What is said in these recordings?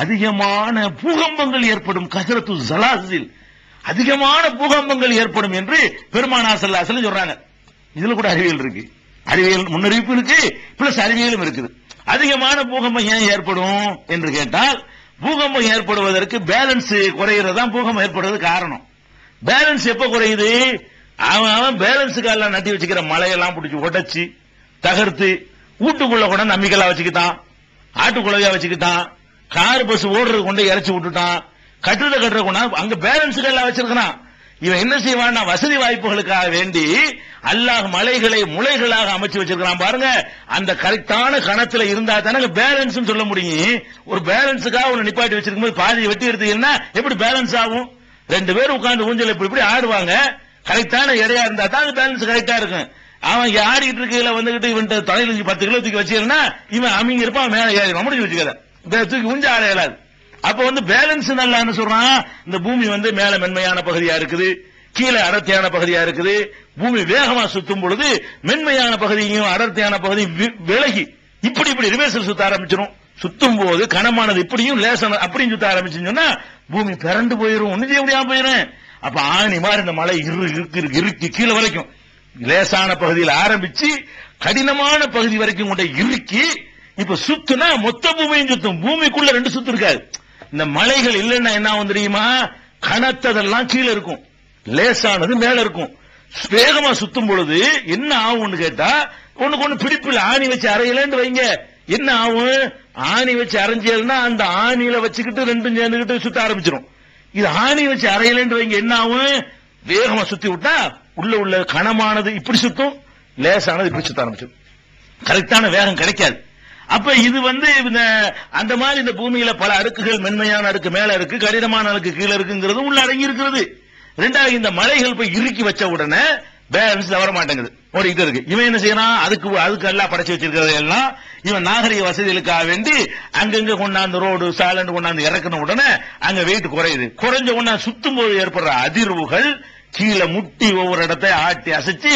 அதிகமான பூகம்பங்கள் ஏற்படும் கசரத்து ஜலாசில் அதிகமான பூகம்பங்கள் ஏற்படும் என்று பெருமானா சல்லாசலம் சொல்றாங்க. இதுல கூட அறிவியல் இருக்கு. அறிவியல் முன்னறிவிப்பு இருக்கு பிளஸ் அறிவியலும் இருக்குது. அதிகமான பூகம்பம் ஏன் ஏற்படும் என்று கேட்டால் பூகம்பம் ஏற்படுவதற்கு பேலன்ஸ் குறையிறது தான் பூகம்பம் ஏற்படுறது காரணம். பேலன்ஸ் எப்ப குறையுது? அவன் அவன் பேலன்ஸுக்கு எல்லாம் நட்டி வச்சுக்கிற மலையெல்லாம் பிடிச்சி உடைச்சு தகர்த்து வீட்டுக்குள்ள கூட நம்பிக்கைலாம் வச்சுக்கிட்டான். ஆட்டுக்குள்ளவையா வச்சுக்கிட்டான். கார் பஸ் ஓடுறது கொண்டு இறச்சி விட்டுட்டான். கட்டுறத கட்டுற கொண்டா அங்க பேலன்ஸுக்கு எல்லாம் வச்சிருக்கிறான். இவன் என்ன செய்வான்? வசதி வாய்ப்புகளுக்காக வேண்டி அல்லாஹ் மலைகளை முளைகளாக அமைச்சு வச்சிருக்கிறான். பாருங்க அந்த கரெக்டான கணத்துல இருந்தா தானே பேலன்ஸ் சொல்ல முடியும். ஒரு பேலன்ஸுக்காக ஒன்னு நிப்பாட்டி வச்சிருக்கும் போது பாதி வெட்டி எடுத்தீங்கன்னா எப்படி பேலன்ஸ் ஆகும்? ரெண்டு பேரும் உட்கார்ந்து ஊஞ்சல் இப்படி இப்படி ஆடுவாங்க. கரெக்டான இடையா இருந்தா தான் பேலன்ஸ் கரெக்டா இருக்கும். அவன் இங்க ஆடிட்டு இருக்கையில வந்துகிட்டு இவன் தலையில பத்து கிலோ தூக்கி வச்சிருந்தா இவன் அமைங்க இருப்பான் மேல ஏறி முடிஞ்சு வச்சுக்கிறேன். தூக்கி உஞ்ச அடையலாது அப்ப வந்து பேலன்ஸ் நல்லான்னு சொல்றான். இந்த பூமி வந்து மேல மென்மையான பகுதியா இருக்குது. கீழே அடர்த்தியான பகுதியா இருக்குது. பூமி வேகமா சுத்தும் பொழுது மென்மையான பகுதியும் அடர்த்தியான பகுதியும் வி- விலகி இப்படி இப்படி ரிவர்சல் சுத்த ஆரம்பிச்சிடும் சுத்தும் போது கனமானது இப்படியும் லேசான அப்படியும் சுத்த ஆரம்பிச்சுன்னு சொன்னா பூமி பிறண்டு போயிரும். ஒண்ணு செய்ய முடியாம போயிரும். அப்ப ஆணி மாதிரி இந்த மலை இரு இருக்கு இருக்கு கீழே வரைக்கும். லேசான பகுதியில் ஆரம்பிச்சு கடினமான பகுதி வரைக்கும் கொண்ட இறுக்கி இப்ப சுத்துனா மொத்த பூமியும் சுத்தும். பூமிக்குள்ள ரெண்டு சுத்து இருக்காது. இந்த மலைகள் இல்லைன்னா என்ன ஆகும் தெரியுமா? கனத்ததெல்லாம் கீழே இருக்கும். லேசானது மேல இருக்கும். வேகமா சுத்தும் பொழுது என்ன ஆகும்னு கேட்டா ஒண்ணுக்கு ஒண்ணு பிடிப்பில் ஆணி வச்சு அரையலன்னு வைங்க. என்ன ஆகும்? ஆணி வச்சு அரைஞ்சேல்னா அந்த ஆணியில வச்சுக்கிட்டு ரெண்டும் சேர்ந்துக்கிட்டு சுத்த ஆரம்பிச்சிடும் இது ஆணி வச்சு அரையலன்னு வைங்க. என்ன ஆகும்? வேகமா சுத்தி விட்டா உள்ள உள்ள கனமானது இப்படி சுத்தும். லேசானது இப்படி சுத்த ஆரம்பிச்சிடும் கரெக்டான வேகம் கிடைக்காது. அப்ப இது வந்து இந்த அந்த மாதிரி இந்த பூமியில பல அடுக்குகள் மென்மையான அடுக்கு மேல இருக்கு கடினமான அடுக்கு கீழே இருக்குங்கிறது உள்ள அடங்கி இருக்கிறது. ரெண்டாவது இந்த மலைகள் போய் இறுக்கி வச்ச உடனே பேலன்ஸ் வர மாட்டேங்குது இது இருக்கு. இவன் என்ன செய்யறான்? அதுக்கு அதுக்கு எல்லாம் படைச்சு வச்சிருக்கிறது எல்லாம் இவன் நாகரிக வசதிகளுக்காக வேண்டி அங்கங்க கொண்டாந்து ரோடு சாலண்டு கொண்டாந்து இறக்குன உடனே அங்க வெயிட் குறையுது. குறைஞ்ச உடனே சுத்தும் போது ஏற்படுற அதிர்வுகள் கீழே முட்டி ஒவ்வொரு இடத்தை ஆட்டி அசைச்சு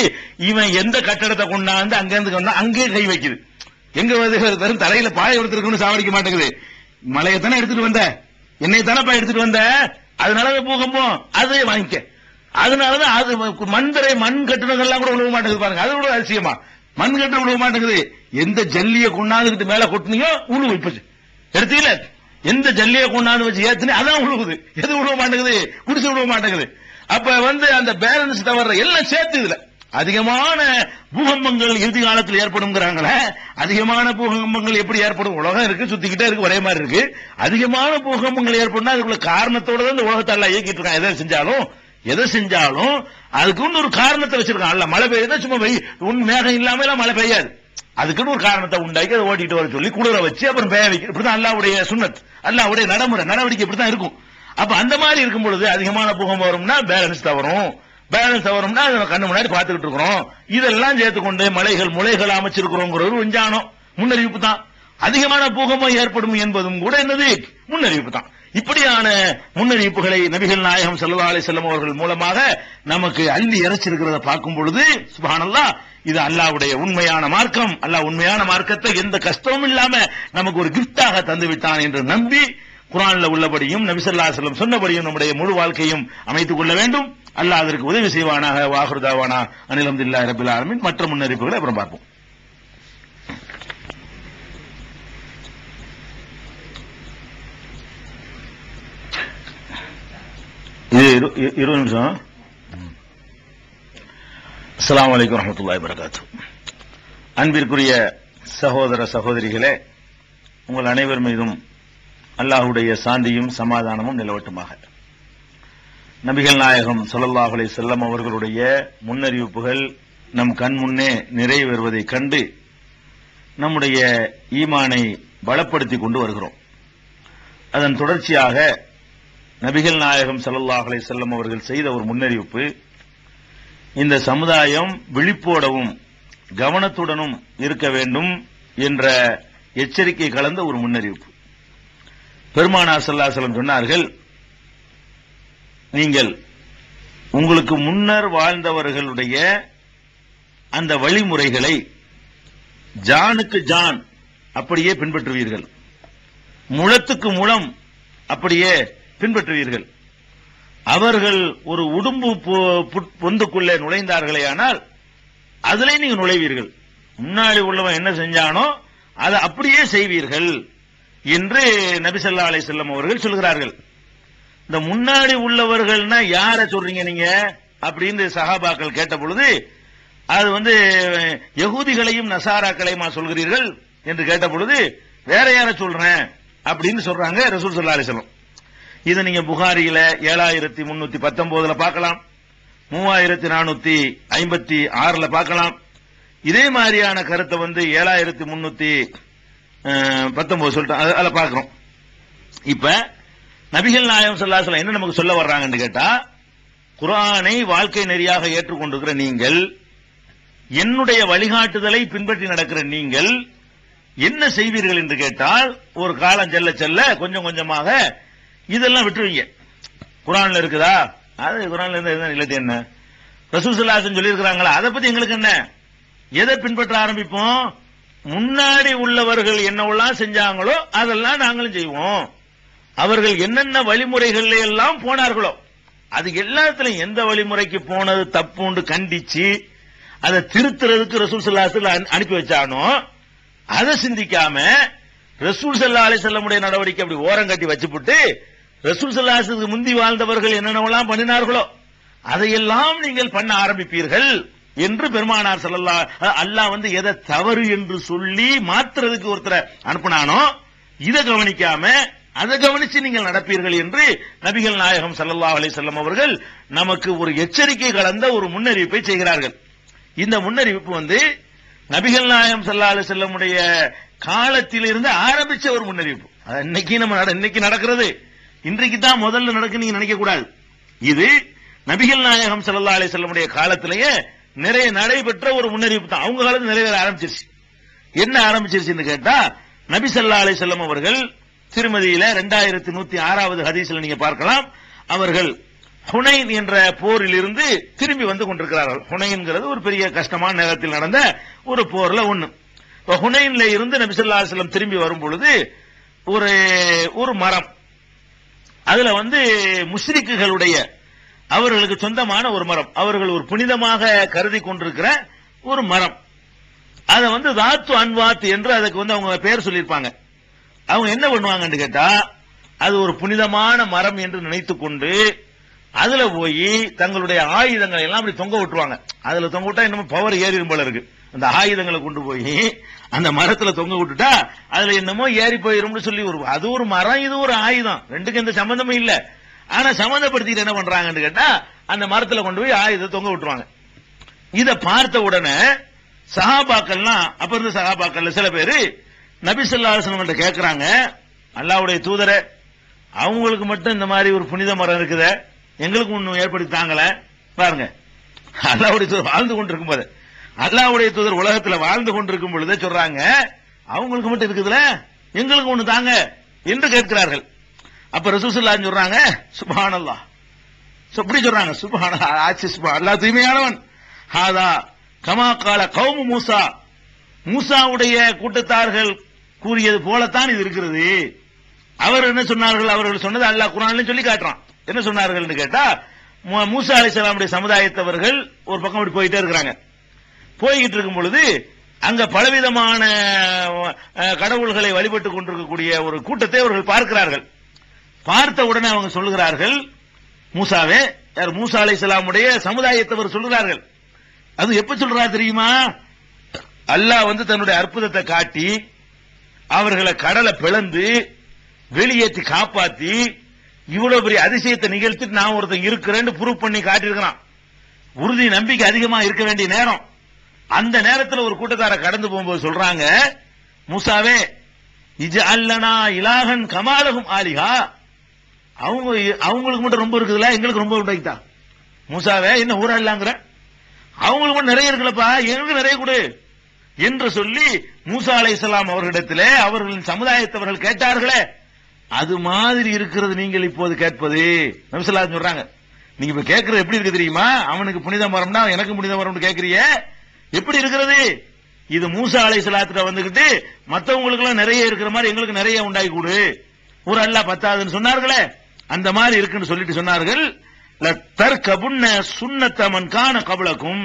இவன் எந்த கட்டடத்தை கொண்டாந்து அங்கிருந்து கொண்டா அங்கேயே கை வைக்குது. எங்க வந்து தலையில பாய எடுத்துருக்குன்னு சாவடிக்க மாட்டேங்குது. மலையை தானே எடுத்துட்டு வந்த? என்னை தானப்பா எடுத்துட்டு வந்த? அதனால பூகம்பம். அதே வாங்கிக்க. அதனாலதான் அது மண்தரை மண் கட்டுனதெல்லாம் கூட விழுக மாட்டேங்குது பாருங்க. அது கூட அதிசயமா. மண் கட்டிடம் விழுக மாட்டேங்குது. எந்த ஜல்லிய கொண்டாந்துக்கிட்டு மேல கொட்டினீங்க உழுவு இப்ப. எடுத்தீங்கள? எந்த ஜல்லியை கொண்டாந்து வச்சு ஏத்துனே அதான் உழுவுது. எது விழுக மாட்டேங்குது? குடிச்சு விழுக மாட்டேங்குது. அப்ப வந்து அந்த பேலன்ஸ் தவற எல்லாம் சேர்த்து இதுல. அதிகமான பூகம்பங்கள் இறுதி காலத்தில் ஏற்படுங்கிறாங்களே அதிகமான பூகம்பங்கள் எப்படி ஏற்படும்? உலகம் இருக்கு சுத்திக்கிட்டே இருக்கு ஒரே மாதிரி இருக்கு. அதிகமான பூகம்பங்கள் ஏற்படும்னா அதுக்குள்ள காரணத்தோட தான் இந்த உலகத்தை எல்லாம் இயக்கிட்டு இருக்கான் எதை செஞ்சாலும் எதை செஞ்சாலும் அதுக்குன்னு ஒரு காரணத்தை வச்சிருக்கான் அல்ல மழை பெய்யுதா சும்மா பெய் உன் மேகம் இல்லாம எல்லாம் மழை பெய்யாது. அதுக்குன்னு ஒரு காரணத்தை உண்டாக்கி அதை ஓட்டிட்டு வர சொல்லி குளிர வச்சு அப்புறம் பெய்ய வைக்க இப்படிதான் அல்லாவுடைய சுண்ணத் அல்லாவுடைய நடைமுறை நடவடிக்கை இப்படிதான் இருக்கும். அப்ப அந்த மாதிரி இருக்கும் பொழுது அதிகமான பூகம்பம் வரும்னா பேலன்ஸ் தவறும் பேலன்ஸ் வரும்னா நம்ம கண்ணு முன்னாடி பார்த்துக்கிட்டு இருக்கிறோம். இதெல்லாம் சேர்த்துக்கொண்டு மலைகள் முளைகள் அமைச்சிருக்கிறோங்கிற ஒரு விஞ்ஞானம். முன்னறிவிப்பு தான். அதிகமான பூகம்பம் ஏற்படும் என்பதும் கூட என்னது முன்னறிவிப்பு தான். இப்படியான முன்னறிவிப்புகளை நபிகள் நாயகம் ஸல்லல்லாஹு செல்லும் அவர்கள் மூலமாக நமக்கு அள்ளி இறைச்சிருக்கிறத பார்க்கும் பொழுது சுபானல்லா இது அல்லாவுடைய உண்மையான மார்க்கம். அல்லாஹ் உண்மையான மார்க்கத்தை எந்த கஷ்டமும் இல்லாம நமக்கு ஒரு கிஃப்டாக தந்து விட்டான் என்று நம்பி குரான்ல உள்ளபடியும் நபிசல்லா செல்லம் சொன்னபடியும் நம்முடைய முழு வாழ்க்கையும் அமைத்துக் கொள்ள வேண்டும். அல்லாஹ் அதற்கு உதவி செய்வானாக வாஹுர்தாவானா அனிலம் தில்லா ரபில் ஆலமின். மற்ற முன்னறிப்புகளை அப்புறம் பார்ப்போம். இரு- இருபது நிமிஷம். அஸ்லாம் வலைக்கம் வரமத்துல்லாய் வரகாத்து அன்பிற்குரிய சகோதர சகோதரிகளே உங்கள் அனைவர் மீதும் அல்லாஹுடைய சாந்தியும் சமாதானமும் நிலவட்டுமாக. நபிகள் நாயகம் ஸல்லல்லாஹு அலைஹி அவர்களுடைய முன்னறிவிப்புகள் நம் கண் முன்னே நிறைவேறுவதை கண்டு நம்முடைய ஈமானை பலப்படுத்திக் கொண்டு வருகிறோம். அதன் தொடர்ச்சியாக நபிகள் நாயகம் ஸல்லல்லாஹு அலைஹி அவர்கள் செய்த ஒரு முன்னறிவிப்பு இந்த சமுதாயம் விழிப்போடவும் கவனத்துடனும் இருக்க வேண்டும் என்ற எச்சரிக்கை கலந்த ஒரு முன்னறிவிப்பு. பெருமானா சல்லாசலம் சொன்னார்கள் நீங்கள் உங்களுக்கு முன்னர் வாழ்ந்தவர்களுடைய அந்த வழிமுறைகளை ஜானுக்கு ஜான் அப்படியே பின்பற்றுவீர்கள். முழத்துக்கு முழம் அப்படியே பின்பற்றுவீர்கள். அவர்கள் ஒரு உடும்பு பொ- புட்- பொந்துக்குள்ளே நுழைந்தார்களே ஆனால் அதிலே நீங்க நுழைவீர்கள். முன்னாடி உள்ளவன் என்ன செஞ்சானோ அதை அப்படியே செய்வீர்கள் என்று நபி அலை செல்லம் அவர்கள் சொல்கிறார்கள். இந்த முன்னாடி உள்ளவர்கள்னா யார சொல்றீங்க நீங்க? அப்படின்னு சகாபாக்கள் கேட்ட பொழுது அது வந்து யகுதிகளையும் நசாராக்களையுமா சொல்கிறீர்கள்? என்று கேட்ட பொழுது வேற யார சொல்றேன்? அப்படின்னு சொல்றாங்க ரசூல் ஸல்லல்லாஹு அலைஹி இதை நீங்க புகாரியில ஏழாயிரத்தி முன்னூத்தி பத்தொன்பதுல பார்க்கலாம். மூவாயிரத்தி நானூத்தி ஐம்பத்தி ஆறுல பார்க்கலாம். இதே மாதிரியான கருத்தை வந்து ஏழாயிரத்தி முன்னூத்தி பத்தொன்பது சொல்லிட்டு அதை பார்க்கிறோம். இப்ப நபிகள் நாயகம் ஸல்லல்லாஹு என்ன நமக்கு சொல்ல வர்றாங்கன்னு கேட்டா குரானை வாழ்க்கை நெறியாக ஏற்றுக்கொண்டிருக்கிற நீங்கள் என்னுடைய வழிகாட்டுதலை பின்பற்றி நடக்கிற நீங்கள் என்ன செய்வீர்கள் என்று கேட்டால் ஒரு காலம் செல்ல செல்ல கொஞ்சம் கொஞ்சமாக இதெல்லாம் விட்டுருவீங்க. குரான்ல இருக்குதா? அது குரான்ல இருந்தா இல்லது என்ன? ரசூசல்லாசன் சொல்லியிருக்கிறாங்களா? அதை பத்தி எங்களுக்கு என்ன? எதை பின்பற்ற ஆரம்பிப்போம்? முன்னாடி உள்ளவர்கள் என்னவெல்லாம் செஞ்சாங்களோ அதெல்லாம் நாங்களும் செய்வோம். அவர்கள் என்னென்ன வழிமுறைகள்ல எல்லாம் போனார்களோ அது எல்லாத்துலயும் எந்த வழிமுறைக்கு போனது தப்புண்டு கண்டிச்சு அதை திருத்துறதுக்கு ரசூல் சல்லாஹ் அனுப்பி வச்சானோ அதை சிந்திக்காம ரசூல் சல்லா அலிசல்லமுடைய நடவடிக்கை அப்படி ஓரம் கட்டி வச்சுப்புட்டு ரசூல் சல்லாஹுக்கு முந்தி வாழ்ந்தவர்கள் என்னென்னவெல்லாம் பண்ணினார்களோ அதையெல்லாம் நீங்கள் பண்ண ஆரம்பிப்பீர்கள் என்று பெருமானார் ஸல்லல்லா அல்லாஹ் வந்து எதை தவறு என்று சொல்லி மாத்துறதுக்கு ஒருத்தரை அனுப்புனானோ இதை கவனிக்காம அதை கவனிச்சு நீங்கள் நடப்பீர்கள் என்று நபிகள் நாயகம் சல்லா அலைஹி வஸல்லம் அவர்கள் நமக்கு ஒரு எச்சரிக்கை கலந்த ஒரு முன்னறிவிப்பை செய்கிறார்கள். இந்த முன்னறிவிப்பு வந்து நபிகள் நாயகம் சல்லா அலி செல்லமுடைய காலத்திலிருந்து ஆரம்பிச்ச ஒரு முன்னறிவிப்பு. அது இன்னைக்கு நம்ம நட- இன்னைக்கு நடக்கிறது. இன்றைக்கு தான் முதல்ல நடக்கு நீங்க நினைக்க கூடாது இது நபிகள் நாயகம் சல்லா அலி செல்லமுடைய காலத்திலேயே நிறைய நடைபெற்ற ஒரு முன்னறிவிப்பு தான். அவங்க காலத்தில் நிறைவேற ஆரம்பிச்சிருச்சு. என்ன ஆரம்பிச்சிருச்சுன்னு கேட்டா நபி சல்லா அலி செல்லம் அவர்கள் திருமதியில ரெண்டாயிரத்தி நூத்தி ஆறாவது ஹதீஸ்ல நீங்க பார்க்கலாம். அவர்கள் ஹுனைன் என்ற போரில் இருந்து திரும்பி வந்து கொண்டிருக்கிறார்கள். ஹுனைன்கிறது ஒரு பெரிய கஷ்டமான நேரத்தில் நடந்த ஒரு போர்ல ஒண்ணு. இப்ப ஹுனைன்ல இருந்து நபி ஸல்லல்லாஹு திரும்பி வரும் பொழுது ஒரு ஒரு மரம். அதுல வந்து முஸ்ரிக்குகளுடைய அவர்களுக்கு சொந்தமான ஒரு மரம். அவர்கள் ஒரு புனிதமாக கருதி கொண்டிருக்கிற ஒரு மரம். அதை வந்து தாத்து அன்வாத் என்று அதுக்கு வந்து அவங்க பேர் சொல்லியிருப்பாங்க. அவங்க என்ன பண்ணுவாங்கன்னு கேட்டா அது ஒரு புனிதமான மரம் என்று நினைத்து கொண்டு அதுல போய் தங்களுடைய ஆயுதங்களை எல்லாம் அப்படி தொங்க விட்டுருவாங்க. அதுல தொங்க விட்டா என்னமோ பவர் ஏறிடும் போல இருக்கு. அந்த ஆயுதங்களை கொண்டு போய் அந்த மரத்துல தொங்க விட்டுட்டா அதுல என்னமோ ஏறி போயிரும்னு சொல்லி ஒரு அது ஒரு மரம் இது ஒரு ஆயுதம். ரெண்டுக்கும் எந்த சம்பந்தமும் இல்ல. ஆனா சம்பந்தப்படுத்திட்டு என்ன பண்றாங்கன்னு கேட்டா அந்த மரத்துல கொண்டு போய் ஆயுதத்தை தொங்க விட்டுருவாங்க. இத பார்த்த உடனே சஹாபாக்கள்லாம் அப்ப இருந்த சகாபாக்கள்ல சில பேரு நபி கேட்கிறாங்க அல்லாவுடைய வஸல்லம் அவங்களுக்கு மட்டும் இந்த மாதிரி ஒரு புனித மரம் இருக்குது எங்களுக்கு ஒன்று ஏற்படுத்தி தாங்கல. பாருங்க அல்லாவுடைய தூதர் வாழ்ந்து கொண்டிருக்கும் போது அல்லாஹ்வுடைய தூதர் உலகத்தில் வாழ்ந்து கொண்டிருக்கும் பொழுதே சொல்றாங்க அவங்களுக்கு மட்டும் இருக்குதுல எங்களுக்கு ஒன்று தாங்க என்று கேட்கிறார்கள். அப்ப ரசூசுல்லா சொல்றாங்க சுபானல்லா எப்படி சொல்றாங்க சுபஹான ஆட்சி சுபா அல்லா தூய்மையானவன். ஹாதா கமா கால கௌமு மூசா. மூசாவுடைய கூட்டத்தார்கள் கூறியது போலத்தான் இது இருக்கிறது. அவர் என்ன சொன்னார்கள்? அவர்கள் சொன்னது அல்லாஹ் குரான் சொல்லி காட்டுறான். என்ன சொன்னார்கள் கேட்டா மூசா அலிசலாமுடைய சமுதாயத்தவர்கள் ஒரு பக்கம் இப்படி போயிட்டே இருக்கிறாங்க. போய்கிட்டு இருக்கும் பொழுது அங்க பலவிதமான கடவுள்களை வழிபட்டுக் கொண்டிருக்கக்கூடிய ஒரு கூட்டத்தை அவர்கள் பார்க்கிறார்கள். பார்த்த உடனே அவங்க சொல்லுகிறார்கள் மூசாவே யார் மூசா அலிசலாமுடைய சமுதாயத்தவர் சொல்கிறார்கள் அது எப்ப சொல்றா தெரியுமா? அல்லாஹ் வந்து தன்னுடைய அற்புதத்தை காட்டி அவர்களை கடலை பிளந்து வெளியேற்றி காப்பாத்தி இவ்வளவு பெரிய அதிசயத்தை நிகழ்த்திட்டு நான் ஒருத்தன் இருக்கிறேன்னு ப்ரூவ் பண்ணி காட்டியிருக்கிறான். உறுதி நம்பிக்கை அதிகமா இருக்க வேண்டிய நேரம். அந்த நேரத்தில் ஒரு கூட்டத்தார கடந்து போகும்போது சொல்றாங்க மூசாவே இஜ அல்லனா இலாகன் கமாலகும் ஆலிகா அவங்க அவங்களுக்கு மட்டும் ரொம்ப இருக்குதுல எங்களுக்கு ரொம்ப உண்டாக்கிட்டா. மூசாவே என்ன ஊரா இல்லாங்கிற? அவங்களுக்கு மட்டும் நிறைய இருக்குல்லப்பா எங்களுக்கு நிறைய கொடு. என்று சொல்லி மூசா அலைஹிஸ்ஸலாம் அவர்களிடத்திலே அவர்களின் சமுதாயத்தவர்கள் கேட்டார்களே அது மாதிரி இருக்கிறது நீங்கள் இப்போது கேட்பது. நபிசல்லா சொல்றாங்க நீங்க இப்ப கேட்கறது எப்படி இருக்கு தெரியுமா? அவனுக்கு புனித மரம்னா எனக்கு புனித மரம்னு கேட்கறிய எப்படி இருக்கிறது? இது மூசா அலை சலாத்துல வந்துகிட்டு மத்தவங்களுக்கு எல்லாம் நிறைய இருக்கிற மாதிரி எங்களுக்கு நிறைய உண்டாகி கொடு ஒரு அல்லாஹ் பத்தாதுன்னு சொன்னார்களே. அந்த மாதிரி இருக்குன்னு சொல்லிட்டு சொன்னார்கள் தற்கபுன்ன சுன்னத்தமன் காண கபலக்கும்